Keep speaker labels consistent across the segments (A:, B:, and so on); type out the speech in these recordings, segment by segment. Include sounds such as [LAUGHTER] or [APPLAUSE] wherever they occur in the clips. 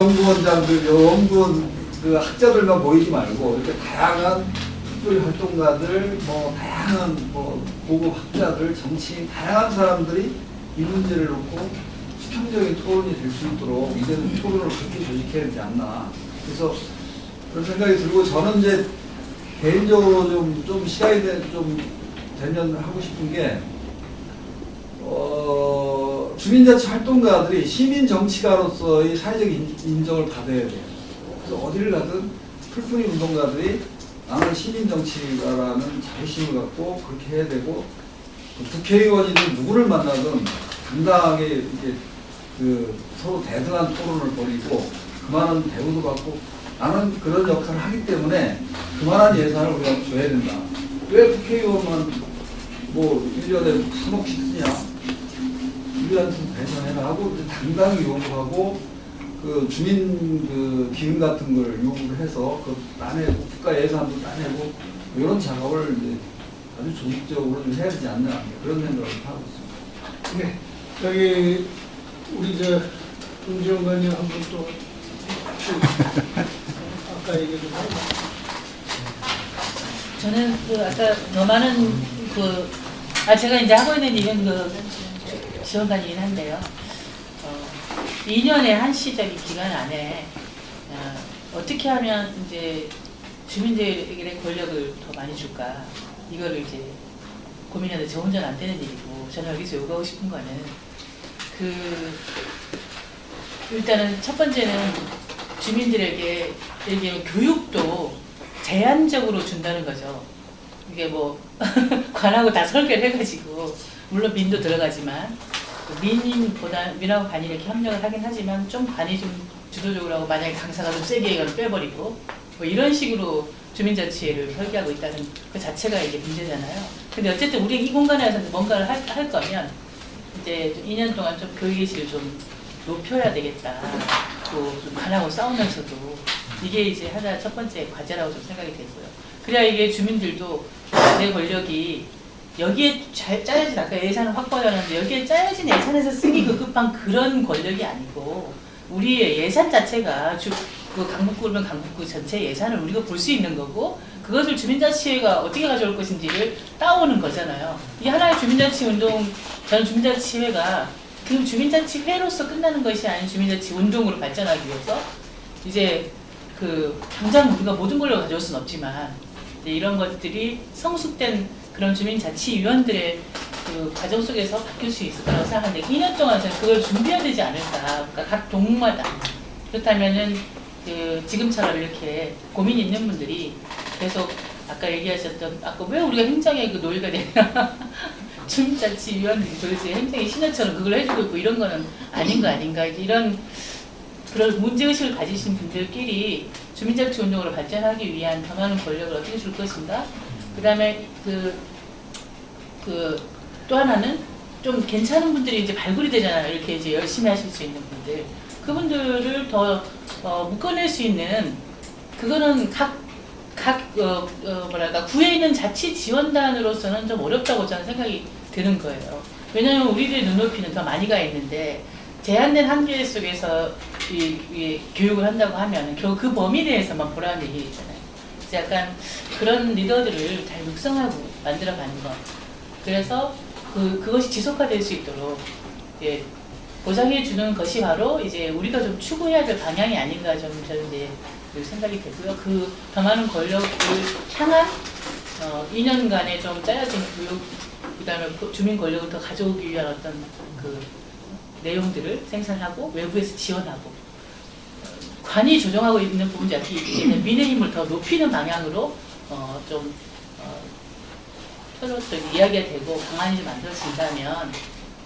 A: 연구원장들, 연구원 그 학자들만 모이지 말고 이렇게 다양한 특별 활동가들, 뭐 다양한 뭐 고급 학자들, 정치인 다양한 사람들이 이 문제를 놓고 수평적인 토론이 될 수 있도록 이제는 토론을 그렇게 조직해야 되지 않나. 그래서 그런 생각이 들고 저는 이제 개인적으로 좀, 좀 시간이 되, 좀 되면 하고 싶은 게 어, 주민자치 활동가들이 시민 정치가로서의 사회적 인- 인정을 받아야 돼요. 그래서 어디를 가든 풀뿌리 운동가들이 나는 시민 정치가라는 자부심을 갖고 그렇게 해야 되고 그 국회의원이든 누구를 만나든 당당하게 이제 그 서로 대등한 토론을 벌이고 그만한 대우도 받고 나는 그런 역할을 하기 때문에 그만한 예산을 우리가 줘야 된다. 왜 국회의원만 뭐 1년에 3억씩 쓰냐? 우리한테 배상해라 하고 당당히 요구하고 그 주민 그 기금 같은 걸 요구를 해서 그 따내고 국가 예산도 따내고 뭐 이런 작업을 이제 아주 조직적으로 좀 해야 되지 않나 그런 생각을 하고 있습니다.
B: 네, 여기 우리 저 김지영 관님 한 분 또 [LAUGHS] 아까 얘기 좀 하고
C: 저는 그 아까 더 많은 그, 아, 제가 이제 하고 있는 일은 그 지원관이긴 한데요. 어, 2년의 한시적인 기간 안에 어, 떻게 하면 이제 주민들에게 권력을 더 많이 줄까. 이거를 이제 고민하는데 저 혼자는 안 되는 일이고 저는 여기서 요구하고 싶은 거는 그 일단은 첫 번째는 주민들에게 예를 들면 교육도 제한적으로 준다는 거죠. 이게 뭐 [LAUGHS] 관하고 다 설계를 해가지고 물론 민도 들어가지만 그 민보다 민하고 관이 이렇게 협력을 하긴 하지만 좀 관이 좀 주도적으로 하고 만약에 강사가 좀 세게 이걸 빼버리고 뭐 이런 식으로 주민자치를 설계하고 있다는 그 자체가 이제 문제잖아요. 근데 어쨌든 우리 이 공간에서 뭔가를 할, 할 거면 이제 좀 2년 동안 좀 교육의식을 좀 높여야 되겠다. 또좀 관하고 싸우면서도 이게 이제 하나 첫 번째 과제라고 좀 생각이 되고요. 그래야 이게 주민들도 내 권력이 여기에 잘 짜여진 아까 예산을 확보하려는데 여기에 짜여진 예산에서 쓰기 급급한 그런 권력이 아니고 우리의 예산 자체가 주, 그 강북구면 강북구 전체 예산을 우리가 볼 수 있는 거고 그것을 주민자치회가 어떻게 가져올 것인지를 따오는 거잖아요. 이게 하나의 주민자치 운동, 저는 주민자치회가 그 주민자치회로서 끝나는 것이 아닌 주민자치 운동으로 발전하기 위해서 이제 그 당장 우리가 모든 걸 가져올 수는 없지만 이제 이런 것들이 성숙된 그런 주민자치위원들의 그 과정 속에서 바뀔 수 있을 거라고 생각하는데 2년 동안 저는 그걸 준비해야 되지 않을까. 그러니까 각 동마다. 그렇다면은 그 지금처럼 이렇게 고민 있는 분들이 계속 아까 얘기하셨던 아까 왜 우리가 행정의 그 노예가 되냐. [LAUGHS] 주민자치위원들이 도대체 행정의 신하처럼 그걸 해주고 있고 이런 거는 아닌 거 아닌가. 이런 그런 문제의식을 가지신 분들끼리 주민자치 운동으로 발전하기 위한 더 많은 권력을 어떻게 줄 것인가 그 다음에 그, 그, 또 하나는 좀 괜찮은 분들이 이제 발굴이 되잖아요. 이렇게 이제 열심히 하실 수 있는 분들. 그분들을 더, 어, 묶어낼 수 있는, 그거는 각, 각, 어, 어, 뭐랄까, 구에 있는 자치 지원단으로서는 좀 어렵다고 저는 생각이 드는 거예요. 왜냐하면 우리들의 눈높이는 더 많이 가 있는데, 제한된 한계 속에서 이, 이 교육을 한다고 하면 그 범위 내에서만 보라는 얘기잖아요. 약간 그런 리더들을 잘 육성하고 만들어가는 것. 그래서 그, 그것이 지속화될 수 있도록 예, 보장해 주는 것이 바로 이제 우리가 좀 추구해야 될 방향이 아닌가 좀 저는 이제 그 생각이 되고요. 그더 많은 권력을 향한 어, 2년간의 좀 짜여진 교육, 그 다음에 주민 권력을 더 가져오기 위한 어떤 그 내용들을 생산하고 외부에서 지원하고 관이 조정하고 있는 부분이 이제 민의 힘을 더 높이는 방향으로 어, 좀 어, 서로 또 이야기가 되고 방안이 좀 만들어진다면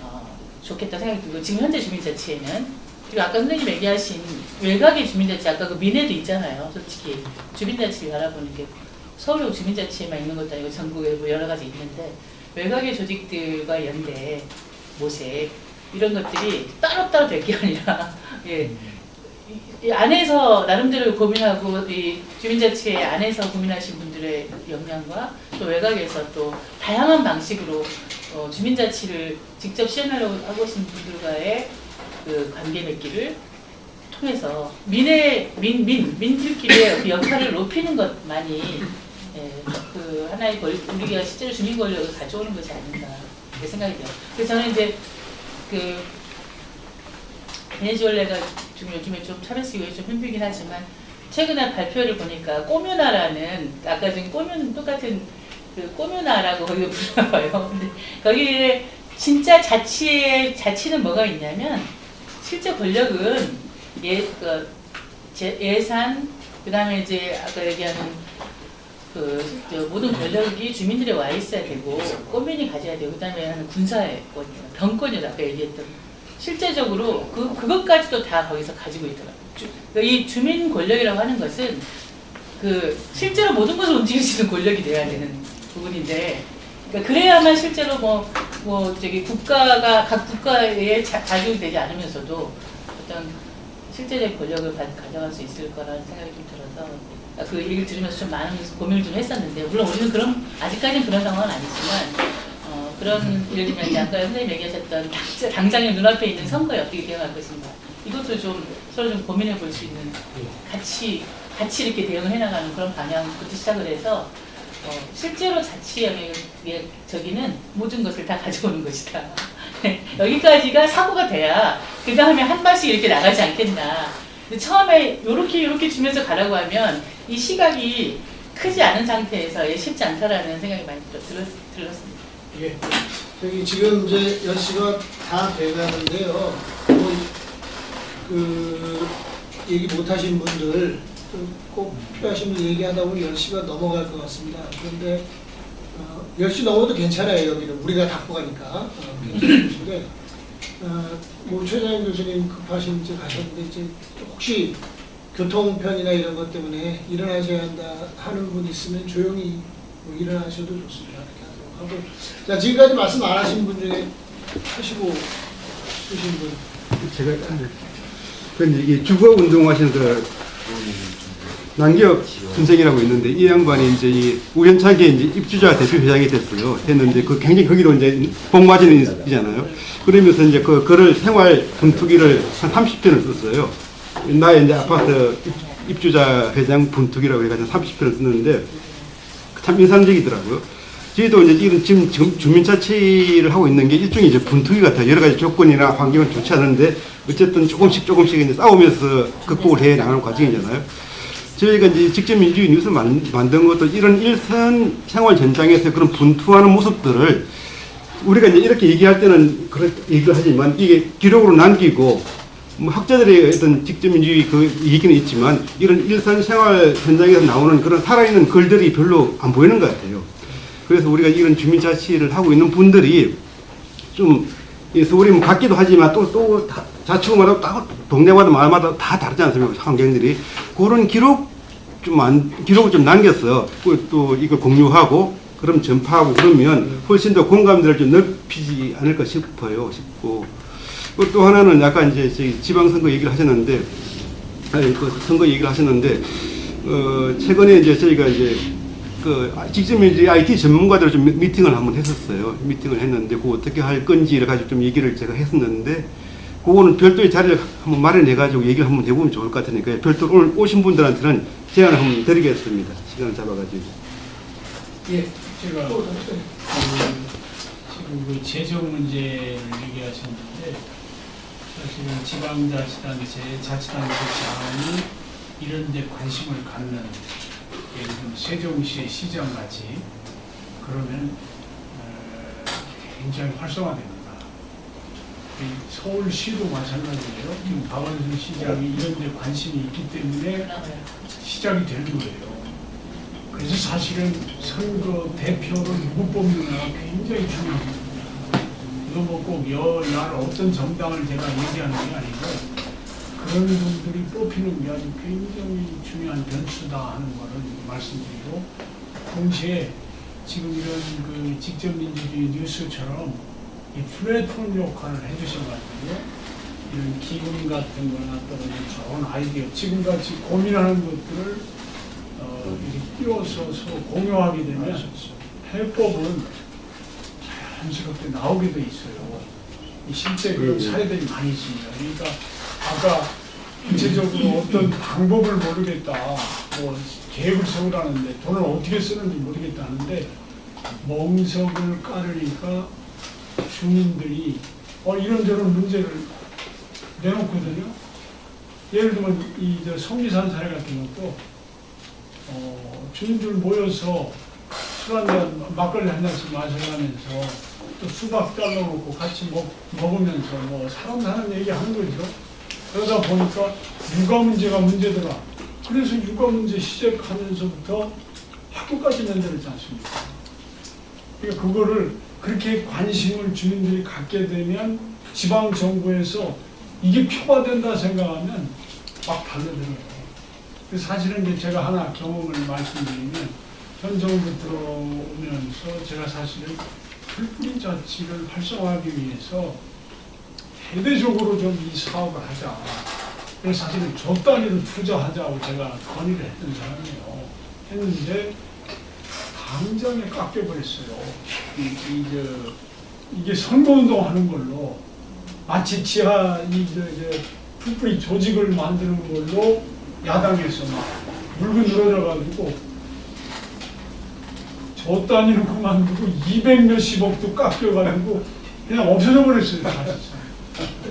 C: 어, 좋겠다 생각이 들고 지금 현재 주민자치에는 그리고 아까 선생님 얘기하신 외곽의 주민자치 아까 그 민에도 있잖아요. 솔직히 주민자치를 바라보는 게 서울 주민자치에만 있는 것도 아니고 전국에 뭐 여러 가지 있는데 외곽의 조직들과 연대 모색 이런 것들이 따로따로 될 게 아니라 [LAUGHS] 예, 안에서 나름대로 고민하고 이 주민자치회 안에서 고민하신 분들의 역량과 또 외곽에서 또 다양한 방식으로 어, 주민자치를 직접 실현하려고 하고 계신 분들과의 그 관계 맺기를 통해서 민의 민, 민, 민들끼리의 그 역할을 높이는 것만이 예, 그 하나의 권 우리가 실제로 주민 권력을 가져오는 것이 아닌가 이렇게 생각이 돼요. 그래서 저는 이제 그 베네수엘라가 지금 요즘에 좀 차별시기가 좀 힘들긴 하지만 최근에 발표를 보니까 꼬뮤나라는 아까 지금 꼬뮤 똑같은 그 꼬뮤나라고 거기 [LAUGHS] 불러봐요. 근데 거기에 진짜 자치의 자치는 뭐가 있냐면 실제 권력은 예, 그 제, 예산 그다음에 이제 아까 얘기하는 그, 저 모든 권력이 주민들에 와 있어야 되고 꼬민이 가져야 되고 그다음에 하는 군사의 권, 병권이라 아까 얘기했던 실제적으로 그 그것까지도 다 거기서 가지고 있더라고요. 주- 그러니까 이 주민 권력이라고 하는 것은 그 실제로 모든 것을 움직일 수 있는 권력이 돼야 되는 부분인데 그러니까 그래야만 실제로 뭐, 뭐 저기 국가가 각 국가에 자, 자주이 되지 않으면서도 어떤 실제적인 권력을 가, 가져갈 수 있을 거라는 생각이 좀 들어서 그 얘기를 들으면서 좀 많은 고민을 좀 했었는데 물론 우리는 그런 아직까지는 그런 상황은 아니지만 어, 그런 예를 들면 이제 아까 선생님 얘기하셨던 당장- 당장의 눈앞에 있는 선거에 어떻게 대응할 것인가 이것도 좀 서로 좀 고민해 볼 수 있는 같이 같이 이렇게 대응을 해나가는 그런 방향부터 시작을 해서 어, 실제로 자치 영역의 저기는 모든 것을 다 가져오는 것이다. [LAUGHS] 여기까지가 사고가 돼야 그 다음에 한 발씩 이렇게 나가지 않겠나. 근데 처음에 요렇게 요렇게 주면서 가라고 하면 이 시각이 크지 않은 상태에서 예, 쉽지 않다라는 생각이 많이 들- 들었, 들었습니다.
B: 예. 저기 지금 이제 10시가 다 돼가는데요. 뭐, 그, 얘기 못 하신 분들, 좀꼭 필요하신 분 얘기하다 보면 10시가 넘어갈 것 같습니다. 그런데, 어, 10시 넘어도 괜찮아요, 여기는. 우리가 닫고 가니까. 어, 괜찮으신데, 어, 뭐, 최장현 교수님 급하신 이제 가셨는데, 이제 혹시 교통편이나 이런 것 때문에 일어나셔야 한다 하는 분 있으면 조용히 뭐 일어나셔도 좋습니다. 자, 지금까지 말씀 안 하신 분 중에 하시고 쓰신 분.
D: 제가 그 이게 주거 운동하시는 그 남기혁 선생이라고 있는데 이 양반이 이제 이 우연찮게 이제 입주자 대표 회장이 됐어요. 됐는데 그 굉장히 거기도 이제 복 맞이는 이잖아요. 그러면서 이제 그 그를 생활 분투기를 한 30편을 썼어요. 나의 이제 아파트 입- 입주자 회장 분투기라고 해가지고 30편을 썼는데 참 인상적이더라고요. 저희도 이제 이런 지금, 지금 주민자치를 하고 있는 게 일종의 이제 분투기 같아요. 여러 가지 조건이나 환경은 좋지 않은데 어쨌든 조금씩 조금씩 이제 싸우면서 극복을 해 나가는 과정이잖아요. 저희가 이제 직접 민주주의 뉴스 만, 만든 것도 이런 일선 생활 현장에서 그런 분투하는 모습들을 우리가 이제 이렇게 얘기할 때는 그런 얘기를 하지만 이게 기록으로 남기고 뭐 학자들의 어떤 직접 민주주의 그 얘기는 있지만 이런 일선 생활 현장에서 나오는 그런 살아있는 글들이 별로 안 보이는 것 같아요. 그래서 우리가 이런 주민자치를 하고 있는 분들이 좀이 서울이 뭐 같기도 하지만 또 또 자치구마다 다 동네마다 마을마다 다 다르지 않습니까? 환경들이. 그런 기록 좀 안, 기록을 좀 남겼어. 그또 이거 공유하고 그럼 전파하고 그러면 훨씬 더 공감대를 좀 넓히지 않을까 싶어요 싶고. 그리고 또 하나는 약간 이제 지방선거 얘기를 하셨는데 아니 그 선거 얘기를 하셨는데 어 최근에 이제 저희가 이제 그 직접 이제 IT 전문가들 좀 미- 미팅을 한번 했었어요. 미팅을 했는데 그 어떻게 할 건지를 가지고 좀 얘기를 제가 했었는데 그거는 별도의 자리를 한번 마련해 가지고 얘기를 한번 해보면 좋을 것 같으니까 별도로 오늘 오신 분들한테는 제안을 한번 드리겠습니다. 시간을 잡아가지고.
B: 예.
E: 제가
B: 또,
E: 그, 지금 그 재정 문제를 얘기하셨는데 사실은 지방자치단체, 자치단체 장이 이런 데 관심을 갖는 예를 들면 세종시의 시장 같이 그러면 어, 굉장히 활성화됩니다. 이 서울시도 마찬가지예요. 지금 박원순 시장이 이런 데 관심이 있기 때문에 시작이 되는 거예요. 그래서 사실은 선거 대표를 누구 뽑느냐가 굉장히 중요합니다. 이거 뭐꼭 여 야 어떤 정당을 제가 얘기하는 게 아니고 그런 분들이 뽑히는 게 아주 굉장히 중요한 변수다 하는 거를 말씀드리고 동시에 지금 이런 그 직접 민주주의 뉴스처럼 이 플랫폼 역할을 해주신 것 같아요. 이런 기금 같은 거나 또는 좋은 아이디어 지금같이 고민하는 것들을 어, 이렇게 띄워서 서로 공유하게 되면 해법은 자연스럽게 나오게 돼 있어요. 이 실제 그런 사례들이 많이 있습니다. 그러니까 아까 구체적으로 어떤 방법을 모르겠다. 뭐 계획을 세우라는데 돈을 어떻게 쓰는지 모르겠다는데 멍석을 깔으니까 주민들이 어 이런저런 문제를 내놓거든요. 예를 들면 이저 성미산 사례 같은 것도 어, 주민들 모여서 술 한잔 막걸리 한 잔씩 마셔가면서 또 수박 잘라놓고 같이 먹, 먹으면서 뭐 사람 사는 얘기 하는 거죠. 그러다 보니까 육아 문제가 문제더라. 그래서 육아 문제 시작하면서부터 학교까지 만들었지 않습니까? 그러니까 그거를 그렇게 관심을 주민들이 갖게 되면 지방 정부에서 이게 표가 된다 생각하면 막 달려들어요. 그래서 사실은 제가 하나 경험을 말씀드리면 현 정부 들어오면서 제가 사실은 풀뿌리 자치를 활성화하기 위해서 대대적으로 좀 이 사업을 하자. 사실은 저 단위로 투자하자고 제가 건의를 했던 사람이에요. 했는데 당장에 깎여버렸어요. 이, 이, 저, 이게 선거운동 하는 걸로 마치 지하 이, 저, 저, 풀뿌리 조직을 만드는 걸로 야당에서 막 물고 늘어져가지고 저 단위는 그만두고 200 몇십억도 깎여가지고 그냥 없어져 버렸어요.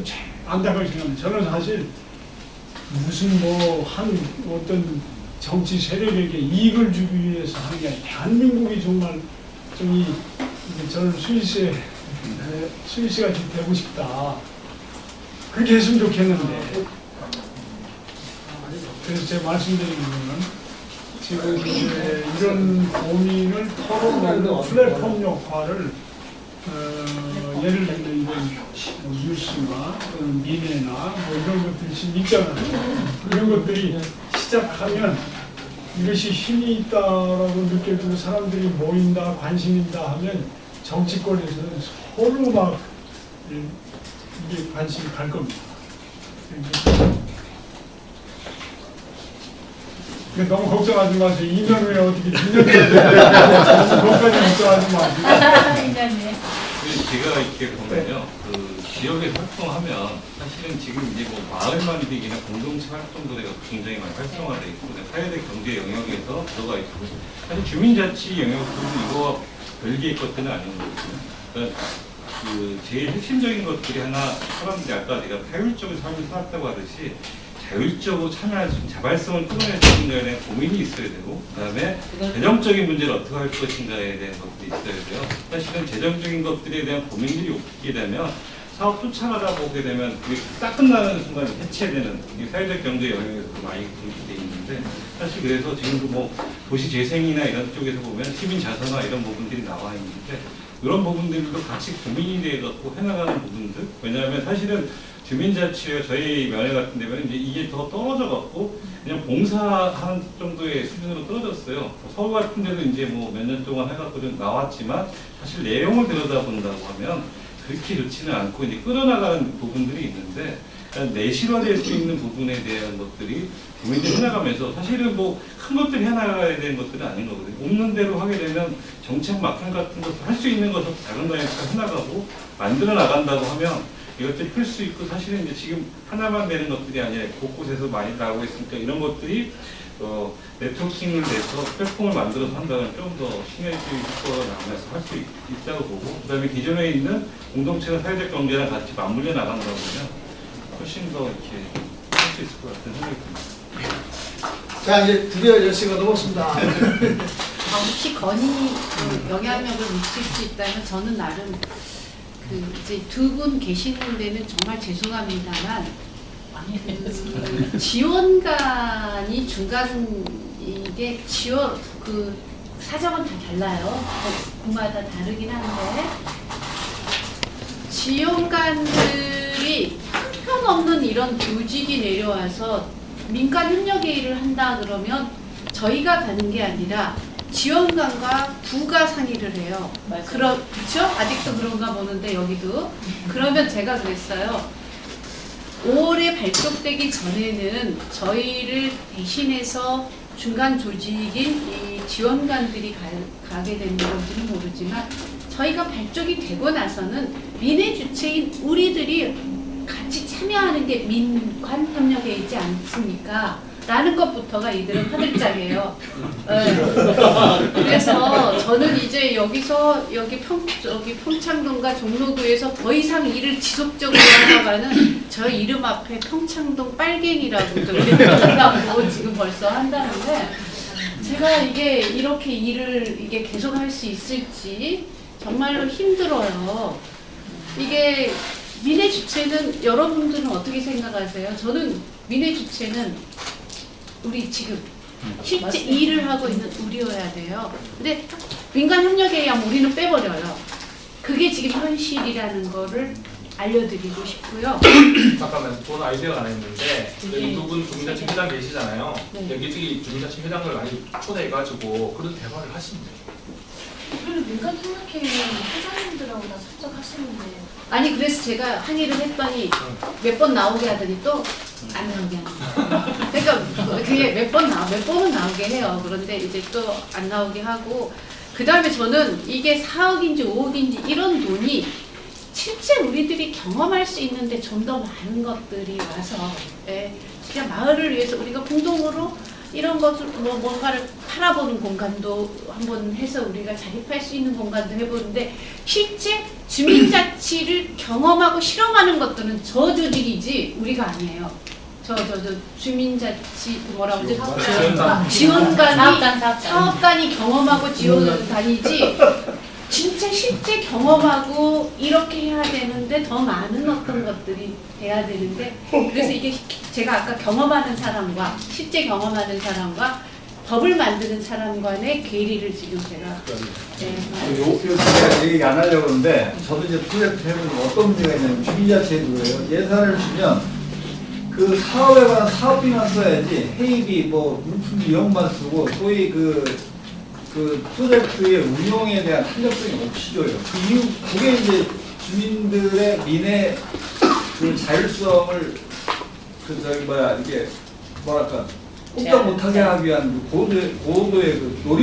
E: 참 안타까운 생각은 저는 사실 무슨 뭐 한 어떤 정치 세력에게 이익을 주기 위해서 하는 게 아니라 대한민국이 정말 좀이 저는 스위스에 스위스 같이 되고 싶다. 그렇게 했으면 좋겠는데 그래서 제가 말씀드리는 거는 지금 이제 이런 고민을 털어놓는 플랫폼 역할을 어, 예를 들면 이제 뭐 뉴스나 미래나 뭐 이런 것들이 있잖아요. 이런 것들이 시작하면 이것이 힘이 있다라고 느껴지고 사람들이 모인다, 관심 있다 하면 정치권에서는 서로 막 이게 관심이 갈 겁니다. 그러니까 너무 걱정하지 마세요. 2년 후에 어떻게 2년 후에 그것까지 걱정하지 마세요. [LAUGHS]
F: 제가 이렇게 보면요, 그 지역에서 활동하면 사실은 지금 이제 뭐 마을만이 되기나 공동체 활동들이 굉장히 많이 활성화돼 있고 사회적 경제 영역에서 들어가 있고 사실 주민자치 영역은 이거와 별개의 것들은 아닌 거거든요. 그러니까 그 제일 핵심적인 것들이 하나 사람들이 아까 제가 타율적인 삶을 살았다고 하듯이 자율적으로 참여할 수 있는 자발성을 끌어낼 수 있는 거에 대한 고민이 있어야 되고 그다음에 재정적인 문제를 어떻게 할 것인가에 대한 것들이 있어야 돼요. 사실은 재정적인 것들에 대한 고민들이 없게 되면 사업 쫓아가다 보게 되면 그게 딱 끝나는 순간 해체되는 사회적 경제 영역에서도 많이 그렇게 돼 있는데 사실 그래서 지금도 뭐 도시 재생이나 이런 쪽에서 보면 시민 자선화 이런 부분들이 나와 있는데 이런 부분들도 같이 고민이 돼 갖고 해나가는 부분들 왜냐하면 사실은 주민자치와 저희 면회 같은 데는 이제 이게 더 떨어져 갖고 그냥 봉사하는 정도의 수준으로 떨어졌어요. 서울 같은 데도 이제 뭐 몇 년 동안 해갖고 좀 나왔지만 사실 내용을 들여다본다고 하면 그렇게 좋지는 않고 이제 끌어나가는 부분들이 있는데 내실화될 수 있는 부분에 대한 것들이 고민을 해나가면서 사실은 뭐 큰 것들이 해나가야 되는 것들은 아닌 거거든요. 없는 대로 하게 되면 정책 막상 같은 것도 할 수 있는 것을 작은 단위에서 해나가고 만들어 나간다고 하면 이것들이 클 수 있고 사실은 이제 지금 하나만 되는 것들이 아니라 곳곳에서 많이 나오고 있으니까 이런 것들이 어, 네트워킹을 내서 플랫폼을 만들어서 한다면 좀 더 시너지 효과가 나면서 할 수 있다고 보고 그 다음에 기존에 있는 공동체나 사회적 경제랑 같이 맞물려 나간다 보면 훨씬 더 이렇게 할 수 있을 것 같은 생각이 듭니다.
B: 자 이제 드디어 10시가 넘었습니다.
G: 아, 혹시 건의 그 영향력을 미칠 수 있다면 저는 나름 그 이제 두 분 계시는 데는 정말 죄송합니다만 그 지원관이 중간 이게 지원 그 사정은 다 달라요. 구마다 다르긴 한데 지원관들이 형편없는 이런 교직이 내려와서 민간 협력의 일을 한다 그러면 저희가 가는 게 아니라 지원관과 부가 상의를 해요.
C: 맞아요.
G: 그쵸? 아직도 그런가 보는데 여기도. 그러면 제가 그랬어요. 5월에 발족되기 전에는 저희를 대신해서 중간 조직인 이 지원관들이 가, 가게 되는 건지는 모르지만 저희가 발족이 되고 나서는 민의 주체인 우리들이 같이 잘 참여하는 게 민관 협력에 있지 않습니까? 라는 것부터가 이들은 화들짝이에요. 네. 그래서 저는 이제 여기서 여기 평 여기 평창동과 종로구에서 더 이상 일을 지속적으로 하다가는 저 이름 앞에 평창동 빨갱이라고 그런다고 지금 벌써 한다는데 제가 이게 이렇게 일을 이게 계속 할 수 있을지 정말로 힘들어요. 이게 민의 주체는 여러분들은 어떻게 생각하세요? 저는 민의 주체는 우리 지금 실제
C: 맞습니다.
G: 일을 하고 있는 우리여야 돼요. 근데 민간 협력에 의하면 우리는 빼버려요. 그게 지금 현실이라는 거를 알려드리고 싶고요.
H: 잠깐만, 저는 아이디어가 하나 있는데 여기 두분 주민자치 회장 계시잖아요.
G: 네.
H: 여기 주민자치 회장을 많이 초대해가지고 그런 대화를 하시면 돼요.
I: 우리는 민간 협력회의 회장님들하고 다 참석하시는데
G: 아니 그래서 제가 항의를 했더니 몇 번 나오게 하더니 또 안 나오게 하는. 그러니까 그게 몇 번 나, 몇 번은 나오게 해요. 그런데 이제 또 안 나오게 하고 그 다음에 저는 이게 4억인지 5억인지 이런 돈이 실제 우리들이 경험할 수 있는데 좀 더 많은 것들이 와서 예, 진짜 마을을 위해서 우리가 공동으로 이런 것을 뭐 뭔가를 팔아보는 공간도 한번 해서 우리가 자립할 수 있는 공간도 해보는데 실제 주민자치를 경험하고 실험하는 것들은 저 조직이지 우리가 아니에요. 저 저 저 주민자치 뭐라고 하지?
C: 지원단. 사업단.
G: 사업단이 경험하고 지원단이지 진짜 실제 경험하고 이렇게 해야 되는데 더 많은 어떤 것들이 돼야 되는데 그래서 이게 제가 아까 경험하는 사람과 실제 경험하는 사람과 법을 만드는 사람 간의 괴리를 지금 제가 네,
A: 요, 요 제가 얘기 안 하려고 그러는데 저도 이제 프로젝트 해보면 어떤 문제가 있냐면 주민자치에 그래요. 예산을 주면 그 사업에 관한 사업비만 써야지 회의비 뭐 물품비 이용만 쓰고 소위 그, 그 프로젝트의 운영에 대한 탄력성이 없이 줘요. 그 이유 그게 이제 주민들의 민의 그 자율성을 그 저기 뭐야 이게 뭐랄까 꼼짝 못하게 하기 위한 그 고도의 고도의 그 노림